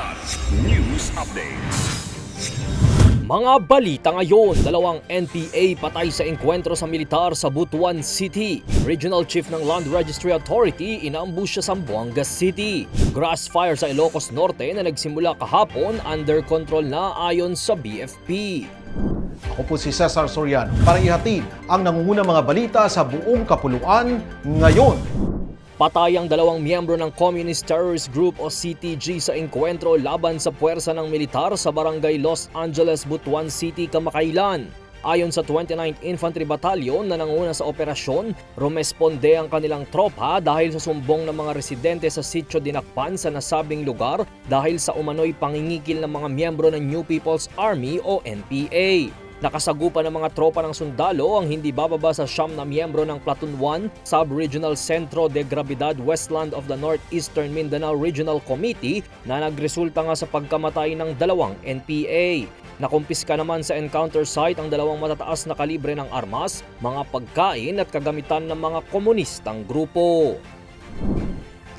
Kidlat News Updates. Mga balita ngayon, dalawang NPA patay sa engkwentro sa militar sa Butuan City. Regional Chief ng Land Registry Authority inaambush siya sa Buanga City. Grass fire sa Ilocos Norte na nagsimula kahapon under control na ayon sa BFP. Ako po si Cesar Soriano para ihatid ang nangungunang mga balita sa buong kapuluan ngayon. Patay ang dalawang miyembro ng Communist Terrorist Group o CTG sa engkwentro laban sa puwersa ng militar sa barangay Los Angeles, Butuan City, Kamakailan. Ayon sa 29th Infantry Battalion na nanguna sa operasyon, rumesponde ang kanilang tropa dahil sa sumbong ng mga residente sa Sitio Dinakpan sa nasabing lugar dahil sa umano'y pangingikil ng mga miyembro ng New People's Army o NPA. Nakasagupa ng mga tropa ng sundalo ang hindi bababa sa siyam na miyembro ng Platoon 1 Sub-Regional Centro de Gravidad Westland of the Northeastern Mindanao Regional Committee na nagresulta nga sa pagkamatay ng dalawang NPA. Nakumpiska naman sa encounter site ang dalawang matataas na kalibre ng armas, mga pagkain at kagamitan ng mga komunistang grupo.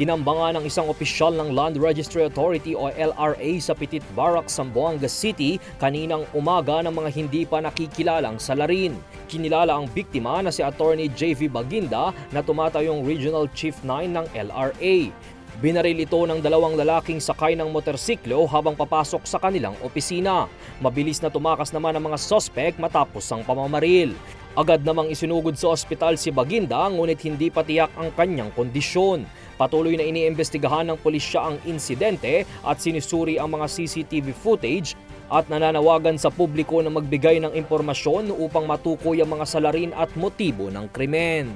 Tinambangan ng isang opisyal ng Land Registry Authority o LRA sa Petit Barracks, Zamboanga City kaninang umaga ng mga hindi pa nakikilalang salarin. Kinilala ang biktima na si Attorney JV Baginda na tumatayong Regional Chief 9 ng LRA. Binaril ito ng dalawang lalaking sakay ng motorsiklo habang papasok sa kanilang opisina. Mabilis na tumakas naman ang mga sospek matapos ang pamamaril. Agad namang isinugod sa ospital si Baginda ngunit hindi pa tiyak ang kanyang kondisyon. Patuloy na iniimbestigahan ng pulisya ang insidente at sinisuri ang mga CCTV footage at nananawagan sa publiko na magbigay ng impormasyon upang matukoy ang mga salarin at motibo ng krimen.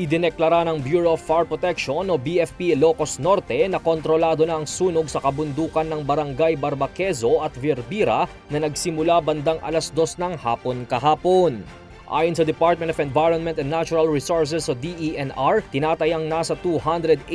Idineklara ng Bureau of Fire Protection o BFP Ilocos Norte na kontrolado na ang sunog sa kabundukan ng Barangay Barbaquezo at Virbira na nagsimula bandang alas dos ng hapon kahapon. Ayon sa Department of Environment and Natural Resources o DENR, tinatayang nasa 287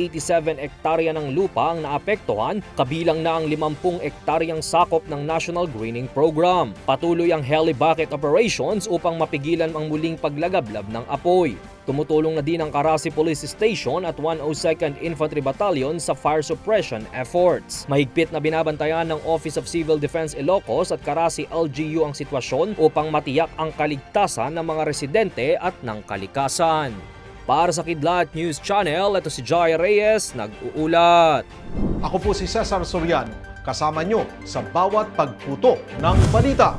ektarya ng lupa ang naapektuhan, kabilang na ang 50 ektaryang sakop ng National Greening Program. Patuloy ang heli bucket operations upang mapigilan ang muling paglagablab ng apoy. Tumutulong na din ang Karasi Police Station at 102nd Infantry Battalion sa fire suppression efforts. Mahigpit na binabantayan ng Office of Civil Defense Ilocos at Karasi LGU ang sitwasyon upang matiyak ang kaligtasan ng mga residente at ng kalikasan. Para sa Kidlat News Channel, ito si Jai Reyes, nag-uulat. Ako po si Cesar Soriano, kasama nyo sa bawat pagputo ng balita.